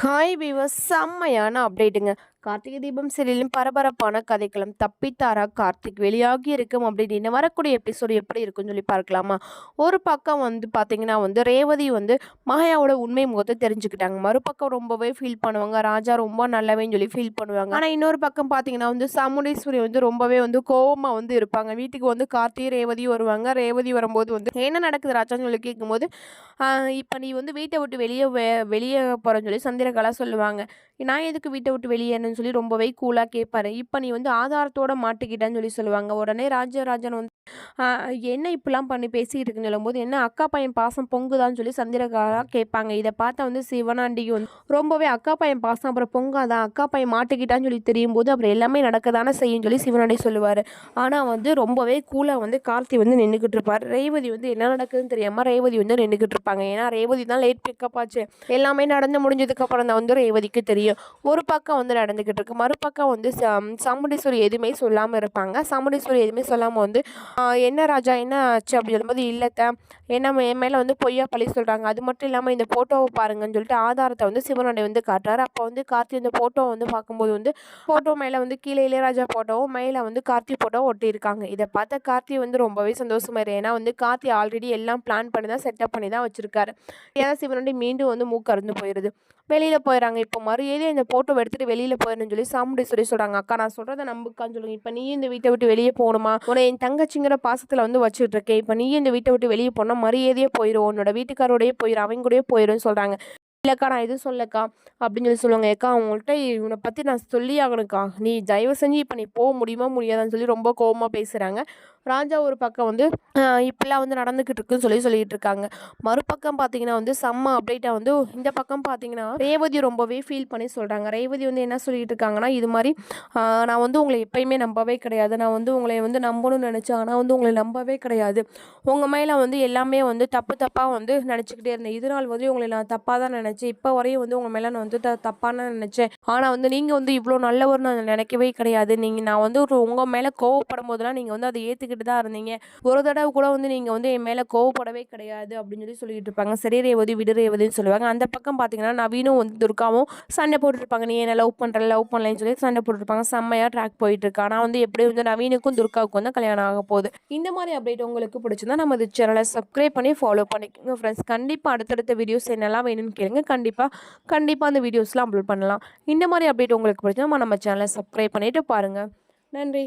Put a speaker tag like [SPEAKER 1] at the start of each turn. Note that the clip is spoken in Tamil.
[SPEAKER 1] ஹாய் வீவர்ஸ் செம்மையான அப்டேட்டுங்க கார்த்திகை தீபம் சீரியலும் பரபரப்பான கதைக்களம் தப்பித்தாரா கார்த்திக்? வெளியாகி இருக்கும் அப்படின்னு வரக்கூடிய எபிசோடு எப்படி இருக்குன்னு சொல்லி பார்க்கலாமா? ஒரு பக்கம் வந்து பார்த்தீங்கன்னா வந்து ரேவதி வந்து மகையாவோட உண்மை முகத்தை தெரிஞ்சுக்கிட்டாங்க. மறுபக்கம் ரொம்பவே ஃபீல் பண்ணுவாங்க. ராஜா ரொம்ப நல்லவேன்னு சொல்லி ஃபீல் பண்ணுவாங்க. ஆனால் இன்னொரு பக்கம் பார்த்தீங்கன்னா வந்து சாமுண்டீஸ்வரி வந்து ரொம்பவே வந்து கோவமாக வந்து இருப்பாங்க. வீட்டுக்கு வந்து கார்த்திகை ரேவதி வருவாங்க. ரேவதி வரும்போது வந்து என்ன நடக்குது ராஜான்னு சொல்லி கேட்கும்போது இப்போ நீ வந்து வீட்டை விட்டு வெளியே வெளியே போகிறேன்னு சொல்லி சந்திரகலா சொல்லுவாங்க. நான் எதுக்கு வீட்டை விட்டு அப்படின்னு சொல்லி ரொம்பவே கூலாக கேட்பாரு இப்போ நீ வந்து ஆதாரத்தோட மாட்டிக்கிட்டேன்னு சொல்லி சொல்லுவாங்க. உடனே ராஜராஜன் வந்து என்ன இப்படிலாம் பண்ணி பேசிகிட்டு இருக்குன்னு சொல்லும்போது என்ன அக்கா பையன் பாசம் பொங்குதான்னு சொல்லி சந்திரகாலா கேட்பாங்க. இதை பார்த்தா வந்து சிவனாண்டிக்கு வந்து ரொம்பவே அக்கா பையன் பாசம் அப்புறம் பொங்காதான் அக்கா பையன் மாட்டிக்கிட்டான்னு சொல்லி தெரியும் போது அப்புறம் எல்லாமே நடக்கதானே செய்யும் சொல்லி சிவனாண்டி சொல்லுவார். ஆனால் வந்து ரொம்பவே கூலாக வந்து கார்த்தி வந்து நின்றுக்கிட்டு இருப்பார். ரேவதி வந்து என்ன நடக்குதுன்னு தெரியாமல் ரேவதி வந்து நின்றுக்கிட்டு இருப்பாங்க. ஏன்னா ரேவதி தான் லேட் பிக்கப் ஆச்சு. எல்லாமே நடந்து முடிஞ்சதுக்கப்புறம் தான் வந்து ரேவதிக்கு தெரியும். ஒரு பக்கம் வந்து நடந்துக்கிட்டு இருக்கு. மறுபக்கம் வந்து சாமுண்டீஸ்வரி எதுவுமே சொல்லாமல் இருப்பாங்க. சாமுண்டீஸ்வரி எதுவுமே சொல்லாமல் வந்து என்ன ராஜா என்ன ஆச்சு அப்படி சொல்லும்போது இல்லைத்த. என்ன என் மேலே வந்து பொய்யா பழி சொல்கிறாங்க அது மட்டும் இல்லாமல் இந்த ஃபோட்டோவை பாருங்கன்னு சொல்லிட்டு ஆதாரத்தை வந்து சிவனுடைய வந்து காட்டுறாரு. அப்போ வந்து கார்த்தி இந்த ஃபோட்டோவை வந்து பார்க்கும்போது வந்து ஃபோட்டோ மேலே வந்து கீழே இளையராஜா ஃபோட்டோவும் மேலே வந்து கார்த்தி ஃபோட்டோ ஒட்டியிருக்காங்க. இதை பார்த்த கார்த்தி வந்து ரொம்பவே சந்தோஷமாயிரு ஏன்னா வந்து கார்த்தி ஆல்ரெடி எல்லாம் பிளான் பண்ணி தான் செட்டப் பண்ணி தான் வச்சுருக்காரு. ஏன்னா சிவனுடைய மீண்டும் வந்து மூக்கறந்து போயிடுது வெளியில் போயிடறாங்க இப்போ மறுஏதே இந்த ஃபோட்டோ எடுத்துகிட்டு வெளியில் போயிடணும்னு சொல்லி சாமுண்டீஸ்வரி சொல்கிறாங்க அக்கா நான் சொல்கிறத நம்புக்கான்னு சொல்லுங்க. இப்போ நீ இந்த வீட்டை விட்டு வெளியே போகணுமா? உன்னை என் தங்கச்சிங்கிற பாசத்தில் வந்து வச்சுட்டு இருக்கேன் இப்போ நீ இந்த வீட்டை விட்டு வெளியே போனால் மரியாதையே போயிடும் உன்னோட வீட்டுக்காரோடையே போயிடும் அவங்க கூடயே போயிடும்னு சொல்கிறாங்க இல்லைக்கா நான் எதுவும் சொல்லக்கா. அப்படின்னு சொல்லி சொல்லுவாங்க. ஏக்கா அவங்கள்ட்ட இவனை பற்றி நான் சொல்லி ஆகணுக்கா நீ தயவு செஞ்சு இப்போ நீ போக முடியுமா? முடியாதான்னு சொல்லி ரொம்ப கோபமாக பேசுகிறாங்க ராஜா ஒரு பக்கம் வந்து இப்படிலாம் வந்து நடந்துக்கிட்டு இருக்குன்னு சொல்லி சொல்லிட்டு இருக்காங்க மறுபக்கம் பார்த்தீங்கன்னா வந்து செம்ம அப்டேட்டாக வந்து இந்த பக்கம் பார்த்தீங்கன்னா ரேவதி ரொம்பவே ஃபீல் பண்ணி சொல்கிறாங்க ரேவதி வந்து என்ன சொல்லிட்டு இருக்காங்கன்னா இது மாதிரி நான் வந்து உங்களை எப்பயுமே நம்பவே கிடையாது. நான் வந்து உங்களை வந்து நம்பணும்னு நினச்சேன். ஆனால் வந்து உங்களை நம்பவே கிடையாது. உங்கள் மேலே வந்து எல்லாமே வந்து தப்பு தப்பாக வந்து நினச்சிக்கிட்டே இருந்தேன். இது நாள் வந்து உங்களை நான் தப்பாக தான் நினச்சேன். இப்போ வரையும் வந்து உங்கள் மேலே நான் வந்து த தப்பான நினச்சேன். ஆனால் வந்து நீங்கள் வந்து இவ்வளோ நல்லவர்னு நான் நினைக்கவே கிடையாது. நீங்கள் நான் வந்து ஒரு உங்கள் மேலே கோவப்படும் போதெல்லாம் நீங்கள் வந்து அதை ஏற்றுக்க பேசிக்கிட்டு தான் இருந்தீங்க. ஒரு தடவை கூட வந்து நீங்கள் வந்து என் மேலே கோவப்படவே கிடையாது அப்படின்னு சொல்லி சொல்லிட்டு இருப்பாங்க. சரி ரேவதி விடு ரேவதின்னு சொல்லுவாங்க. அந்த பக்கம் பார்த்தீங்கன்னா நவீனும் வந்து துர்காவும் சண்டை போட்டுருப்பாங்க. நீ என்ன லவ் பண்ணுற லவ் பண்ணலன்னு சொல்லி சண்டை போட்டுருப்பாங்க. செம்மையாக ட்ராக் போயிட்டுருக்கு ஆனால் வந்து எப்படி வந்து நவீனுக்கும் துர்காவுக்கும் வந்து கல்யாணம் ஆக போகுது. இந்த மாதிரி அப்டேட் உங்களுக்கு பிடிச்சிருந்தா நம்ம இது சேனலை சப்ஸ்கிரைப் பண்ணி ஃபாலோ பண்ணிக்கோங்க ஃப்ரெண்ட்ஸ் கண்டிப்பாக அடுத்தடுத்த வீடியோஸ் என்னெல்லாம் வேணும்னு கேளுங்க. கண்டிப்பாக கண்டிப்பாக அந்த வீடியோஸ்லாம் அப்லோட் பண்ணலாம். இந்த மாதிரி அப்டேட் உங்களுக்கு பிடிச்சா நம்ம சேனலை சப்ஸ்கிரைப் பண்ணிவிட்டு பாருங்கள் நன்றி.